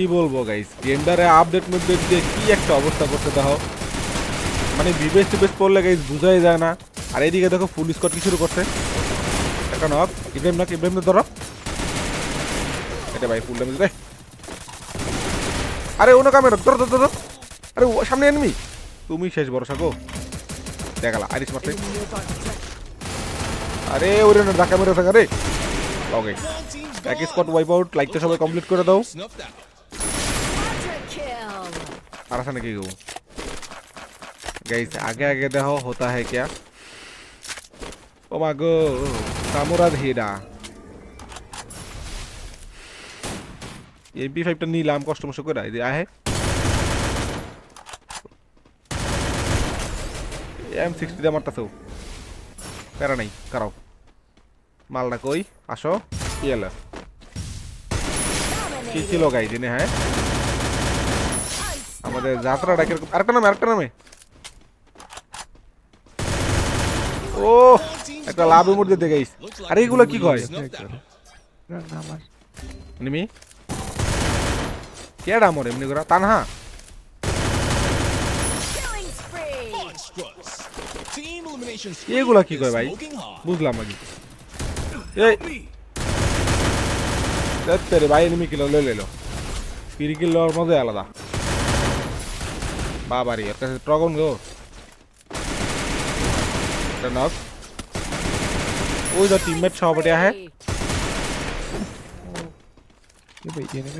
কি বলব guys গেমটারে update মধ্যে দিয়ে কি একটা অবস্থা করতে দাও মানে বিবেস টিবেস পড়লে গাইস বুঝাই যায় না। আর এদিকে দেখো ফুল স্কট কি শুরু করছে? একটা নক ইব্রাহিম নক ইব্রাহিম ধরো। এটা ভাই ফুল ড্যামেজ রে আরে অন্য কামেরা ধরো ধরো ধরো আরে সামনে এনিমি তুমি শেষ ভরসা, গো। দেখালা আইরিশ মারছে। আরে, ওরে না ধাক্কা মেরে থাকা রে ওকে এক স্পট ওয়াইপ আউট লাইকটা সবাই কমপ্লিট করে দাও। kill. আর আছে নাকি কেউ গাইস আগে আগে দেখো হতা है क्या ও মা গো সামুরা ধীরা এমপি ফাইভটা নিলাম কষ্ট মষ্ট করে এই যে আহে এম সিক্সটি দিয়ে মারতেছো প্যারা নাই কারাও মালটা কই আসো কি এলো কি ছিল গাই জেনে হ্যাঁ আমাদের যাত্রাটা কীরকম আরেকটা নামে আরেকটা নামে ও একটা লাভের মধ্যে দিয়ে গাইস Looks like আরে এগুলো কি কয় snuffed out. নিমি কেডা মরে, এমনি করে Tanha Killing spree. Monstrous. Team elimination এগুলা কি is কয় ভাই smoking hot. বুঝলাম নাকি এই তেরে ভাই, এনিমি কিলো লই লইলো ফিরি কিল লওয়ার মজাই আলাদা বাবারি এর কাছে ট্রগন গো নক। ওই তো সহপাঠী আহে Spree. Killing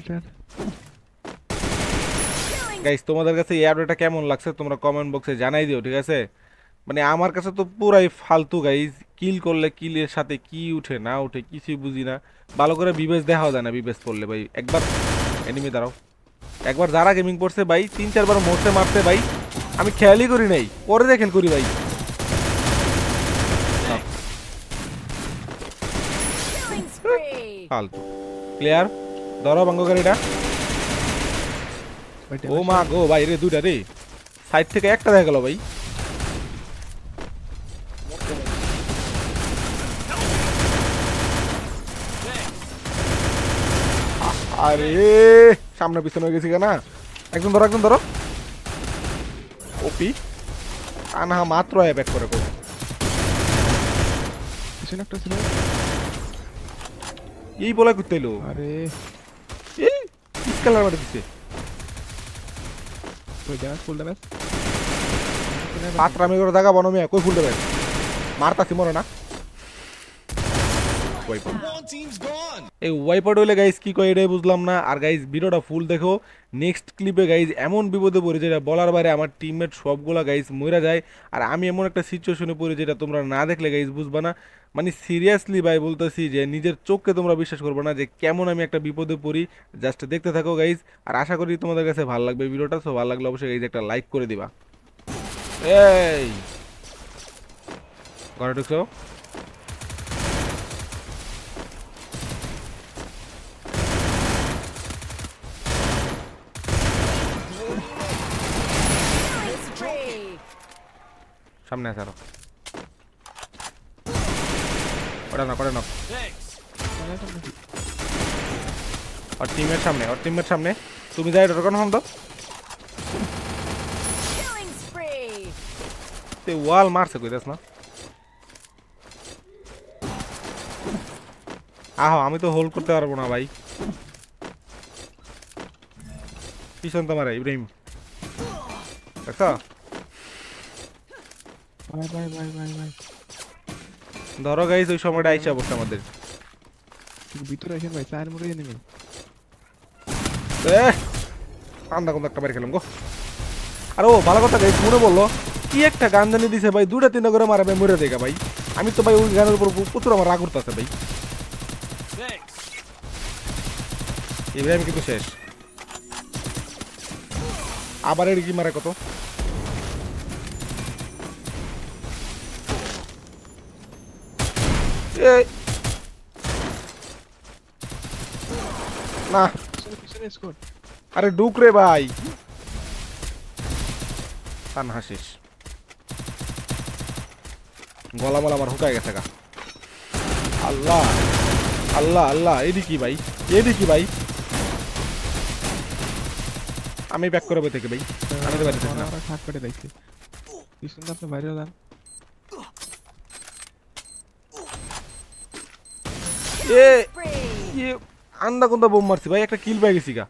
গাইস তোমাদের কাছে এই আপডেটটা কেমন লাগছে, তোমরা কমেন্ট বক্সে জানাই দিও, ঠিক আছে? মানে আমার কাছে তো পুরাই ফালতু গাইস কিল করলে কিলের সাথে কি উঠে, না উঠে, কিছুই বুঝি না। ভালো করে বিবেচ দেখাও যায় না বিবেচ করলে ভাই। একবার এনিমি দাঁড়াও। একবার যারা গেমিং করছে ভাই তিন চারবার মরছে মারছে ভাই। আমি খেয়ালই করি নাই। পরে দিয়ে খেল করি ভাই. ফালতু। ক্লিয়ার ধরো বাঙ্গ গাড়িটা ও মা গো ভাই রে দুইটা রে। সাইড থেকে একটা দেখা গেল ভাই। আরে! সামনে পিছনে হয়ে গেছি কেনা একদম ধরো একদম ধরো। ওপি। আনা মাত্র ব্যাক করে কো পিছনে একটা ছিল। এই বলা করতে এলো। আরে। এই স্কেলার মারে দিছে। ফুল ড্যামেজ পাত্রামি করে দেখা বনমিয়া কই ফুল দেবে মারতাছি মরে না। Wiper One team's gone. এই ওয়াইপার হইলে গাইজ কি কয় এটাই বুঝলাম না। আর গাইজ ভিডিওটা ফুল দেখো। নেক্সট ক্লিপে গাইজ এমন বিপদে পড়ি যেটা বলার বাইরে আমার টিমমেট সবগুলা গাইজ মরে যায়। আর আমি এমন একটা সিচুয়েশনে পড়ি যেটা তোমরা না দেখলে গাইজ বুঝবা না। মানে সিরিয়াসলি ভাই বলতেছি যে নিজের চোখকে তোমরা বিশ্বাস করবে না যে কেমন আমি একটা বিপদে পড়ি। জাস্ট দেখতে থাকো গাইজ আর আশা করি তোমাদের কাছে ভালো লাগবে ভিডিওটা। সো ভালো লাগলে অবশ্যই গাইজ একটা লাইক করে দিবা। এই! ঘরে ঢুকছো? সামনে আছে আরও। ওটা না করে না আর টিমের সামনে আর টিমের সামনে। তুমি যাই দাও Killing spree. তে ওয়াল মারছে কইতাস না? আহো আমি তো হোল্ড করতে পারব না ভাই। পিছন তোমার ইব্রাহিম। দেখছ? ভাই ভাই ভাই ভাই ভাই। ধরো গাইস ওই সময়টা আইসা অবস্থা আমাদের। ভিতরে আসেন ভাই চার মরে নেমে এ কান্দা কোন একটা বাড়ি খেলাম গো। আর ও ভালো কথা গাইস মনে বলল কি একটা গান জানি দিছে ভাই দুটা তিনটা করে মারাবে মরে দেখা ভাই। আমি তো ভাই ওই গানের উপর প্রচুর আমার রাগ উঠতেছে ভাই. ইব্রাহিম কিন্তু শেষ। আবার এর কি মারে কত? না আরে ডুক রে ভাই। তান হাসিস। গলা মলা আমার হুকায় গেছে গা। আল্লাহ আল্লাহ আল্লাহ এদি কি ভাই? এদি কি ভাই? আমি ব্যাক করব থেকে ভাই। আমি তো পারতেছি না। খাট করে দেখছি আপনি বাইরে যান। এ. ইয়ে আন্দা কোনটা বোম মারছি ভাই একটা কিল পেয়ে গেছি গা।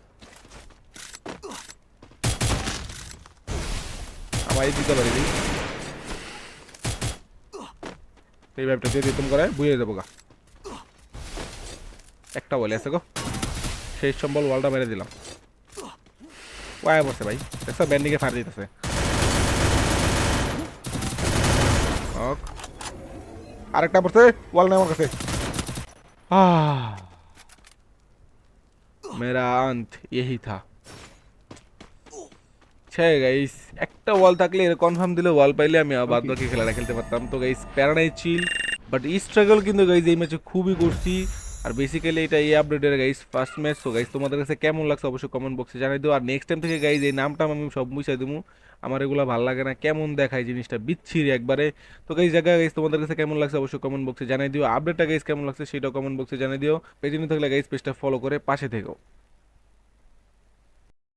এই দিতে পারি এই ব্যাপটা দিয়ে দিতাম করে বুঝে যাব গা। একটা বলে আছে গো। সেই সম্বল ওয়ালটা মেরে দিলাম। ওয়াই বসে ভাই। দেখছ ব্যান্ডিকে ফার দিতেছে। আরেকটা পড়ছে ওয়াল নেই আমার কাছে। আহ मेरा अंत यही था ছে গাইস একটা ওয়াল থাকলে এর কনফার্ম দিলে ওয়াল পাইলে আমি বাদ বাকি খেলাটা খেলতে পারতাম তো গাইস প্যারাডাই চিল বাট স্ট্রাগল কিন্তু গাইস এই ম্যাচে খুবই করছি আর বেসিক্যালি এটা এই আপডেটের গাইস ফার্স্ট ম্যাচ তো গাইস তোমাদের কাছে কেমন লাগছে অবশ্যই কমেন্ট বক্সে জানাই দিও। আর নেক্সট টাইম থেকে গাইস এই নামটা আমি সব মুছাই দেবো আমার এগুলো ভালো লাগে না। কেমন দেখায় জিনিসটা বিচ্ছিরি একবারে। তো গাইস জায়গা গাইস তোমাদের কাছে কেমন লাগছে অবশ্যই কমেন্ট বক্সে জানাই দিও। আপডেটটা গাইজ কেমন লাগছে সেটা কমেন্ট বক্সে জানাই দিও। পেজে থাকলে গাইস পেজটা ফলো করে পাশে থেকো।